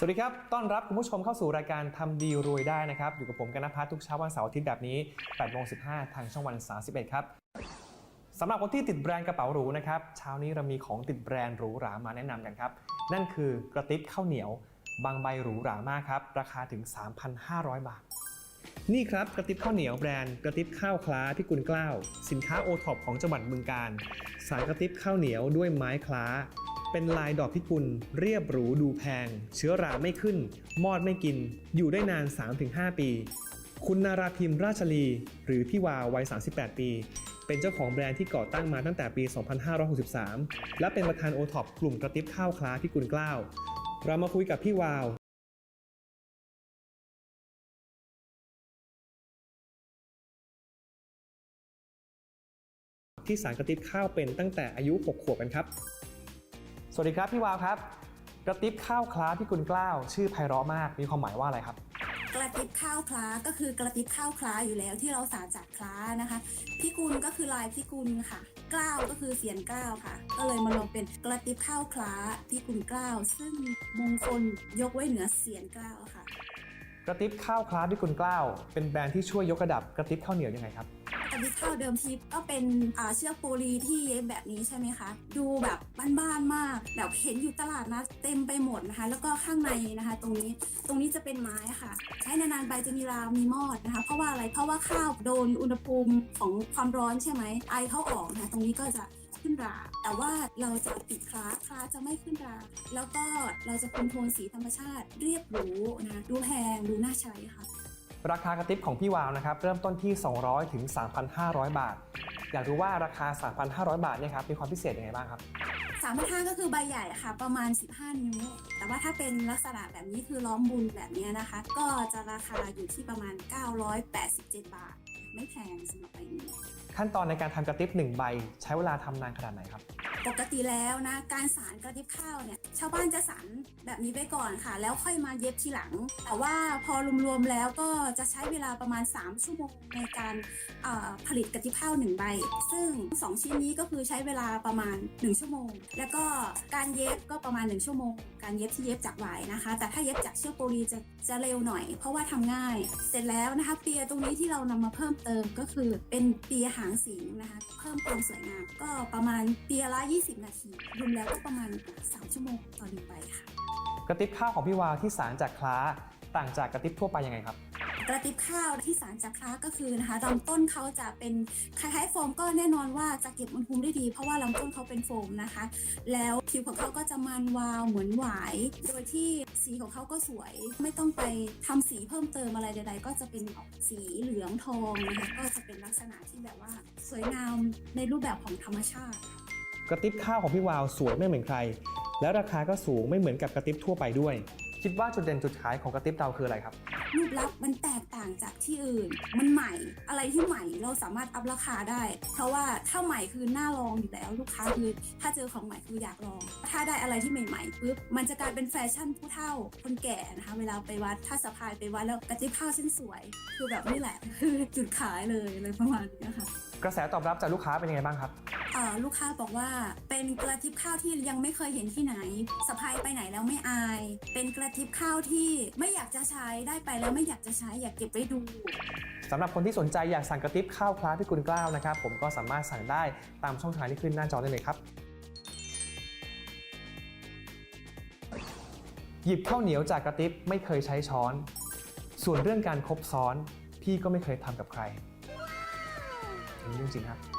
สวัสดีครับ ต้อนรับคุณผู้ชมเข้าสู่รายการทำดีรวยได้นะครับ อยู่กับผมกันนพัฒน์ทุกเช้าวันเสาร์อาทิตย์แบบนี้8โมง15 ทางช่องวัน 31 ครับสำหรับคนที่ติดแบรนด์กระเป๋าหรูนะครับ เช้านี้เรามีของติดแบรนด์หรูหรามาแนะนำกันครับ นั่นคือกระติบข้าวเหนียว บางใบหรูหรามากครับ ราคาถึง 3,500 บาท นี่ครับกระติบข้าวเหนียวแบรนด์กระติบข้าวคล้าพิกุลเกล้า สินค้าโอท็อปของจังหวัดบึงการ สารกระติบข้าวเหนียวด้วยไม้คล้า เป็นลายดอกพิกุลเรียบหรูดูแพง เชื้อราไม่ขึ้น มอดไม่กิน อยู่ได้นาน 3-5 ปี คุณนาราพิมพ์ราชลี หรือพี่วาววัย 38 ปี เป็นเจ้าของแบรนด์ที่ก่อตั้งมาตั้งแต่ปี 2563 และเป็นประธานโอท็อปกลุ่มกระติบข้าวคล้าพิกุลกล้าว เรามาคุยกับพี่วาวที่สารกระติบข้าวเป็นตั้งแต่อายุ 6 ขวบกันครับ วัสดีครับพี่วาวครับ กระติบข้าวคล้าพิกุลเกล้าชื่อไพเราะมากมีความหมายว่าอะไรครับ กระติบข้าวคล้าก็คือกระติบข้าวคล้าอยู่แล้วที่เราสารจากคล้านะคะพิกุลก็คือลายพิกุลค่ะเกล้าก็คือเสียนเกล้าค่ะ ก็เลยมาลงเป็นกระติบข้าวคล้าพิกุลเกล้าซึ่งมงคลยกไว้เหนือเสียนเกล้าค่ะ กระติบข้าวคล้าพิกุลเกล้าเป็นแบรนด์ที่ช่วยยกระดับกระติบข้าวเหนียวยังไงครับ กระติบข้าวเดิมทีก็เป็นเชือกโปลีที่เย็บแบบนี้ใช่ไหมคะ ดูแบบบ้านๆมาก แบบเห็นอยู่ตลาดนะเต็มไปหมดนะคะ แล้วก็ข้างในนะคะ ตรงนี้ตรงนี้จะเป็นไม้ค่ะ ใช้นานๆไปจะมีราวมีมอดนะคะ เพราะว่าอะไรเพราะว่าข้าวโดนอุณหภูมิของความร้อนใช่ไหมไอเข้าออกนะคะตรงนี้ก็จะขึ้นรา แต่ว่าเราจะปิดคลาคลาจะไม่ขึ้นรา แล้วก็เราจะคุมโทนสีธรรมชาติเรียบหรูนะะดูแพงดูน่าใช้ค่ะ ราคากระติบของพี่วาวนะครับเริ่มต้นที่ 200 ถึง 3,500 บาท อยากรู้ว่าราคา 3,500 บาทเนี่ยครับมีความพิเศษยังไงบ้างครับสามพันห้าก็คือใบใหญ่ค่ะ ประมาณ 15 นิ้ว แต่ว่าถ้าเป็นลักษณะแบบนี้คือล้อมบุญแบบนี้นะคะ ก็จะราคาอยู่ที่ประมาณ 987 บาท ไม่แพงสำหรับใบนี้ ขั้นตอนในการทำกระติบ1ใบ ใช้เวลาทำนานขนาดไหนครับ ปกติแล้วนะ การสารกระติบข้าวเนี่ยชาวบ้านจะสารแบบนี้ไปก่อนค่ะ แล้วค่อยมาเย็บทีหลัง แต่ว่าพอรวมๆแล้วก็จะใช้เวลาประมาณ 3 ชั่วโมงในการเอ่อผลิตกระติบข้าว1ใบ ซึ่ง 2 ชิ้นนี้ก็คือใช้เวลาประมาณ 1 ชั่วโมง แล้วก็การเย็บก็ประมาณ 1 ชั่วโมง การเย็บที่เย็บจากไหวายนะคะ แต่ถ้าเย็บจากเชือกโปลีจะจะเร็วหน่อย เพราะว่าทำง่าย เสร็จแล้วนะคะ เปียตรงนี้ที่เรานำมาเพิ่มเติมก็คือเป็นเปียหางสิงนะคะ เพิ่มความสวยงามก็ประมาณเปียละ 20 นาทีรวมแล้วก็ประมาณ 3 ชั่วโมงต่อหนึ่งใบค่ะ กระติบข้าวของพี่วาวที่สารจากคล้าต่างจากกระติบทั่วไปยังไงครับ กระติบข้าวที่สารจากคล้าก็คือนะคะลำต้นเขาจะเป็นคล้ายๆโฟมก็แน่นอนว่าจะเก็บอุณหภูมิได้ดี เพราะว่าลำต้นเขาเป็นโฟมนะคะ แล้วผิวของเขาก็จะมันวาวเหมือนหวาย โดยที่สีของเขาก็สวย ไม่ต้องไปทำสีเพิ่มเติมอะไรใด ๆ ก็จะเป็นออกสีเหลืองทองนะคะก็จะเป็นลักษณะที่แบบว่าสวยงามในรูปแบบของธรรมชาติ กระติบข้าวของพี่วาวสวยไม่เหมือนใคร และราคาก็สูงไม่เหมือนกับกระติบทั่วไปด้วย คิดว่าจุดเด่นจุดขายของกระติบเราคืออะไรครับ รูปลักษณ์มันแตกต่างจากที่อื่น มันใหม่ อะไรที่ใหม่เราสามารถอัพราคาได้ เพราะว่าถ้าใหม่คือน่าลองอยู่แล้วลูกค้าคือถ้าเจอของใหม่คืออยากลอง ถ้าได้อะไรที่ใหม่ๆปุ๊บมันจะกลายเป็นแฟชั่นผู้เฒ่าคนแก่นะคะ เวลาไปวัดถ้าสะพายไปวัดแล้วกระติบข้าวเส้นสวย คือแบบนี่แหละคือจุดขายเลยอะไรประมาณนี้ค่ะกระแสตอบรับจากลูกค้าเป็นยังไงบ้างครับเอ่อ ลูกค้าบอกว่า เป็นกระติบข้าวที่ยังไม่เคยเห็นที่ไหนสะพายไปไหนแล้วไม่อาย เป็นกระติบข้าวที่ไม่อยากจะใช้ได้ไปแล้วไม่อยากจะใช้อยากเก็บไว้ดูสำหรับคนที่สนใจอยากสั่งกระติบข้าวคล้าพิกุลกล้าวนะครับผมก็สามารถสั่งได้ตามช่องทางที่ขึ้นหน้าจอได้เลยครับ หยิบข้าวเหนียวจากกระติบไม่เคยใช้ช้อน ส่วนเรื่องการคบซ้อน พี่ก็ไม่เคยทำกับใครอันนี้เรื่องจริงครับ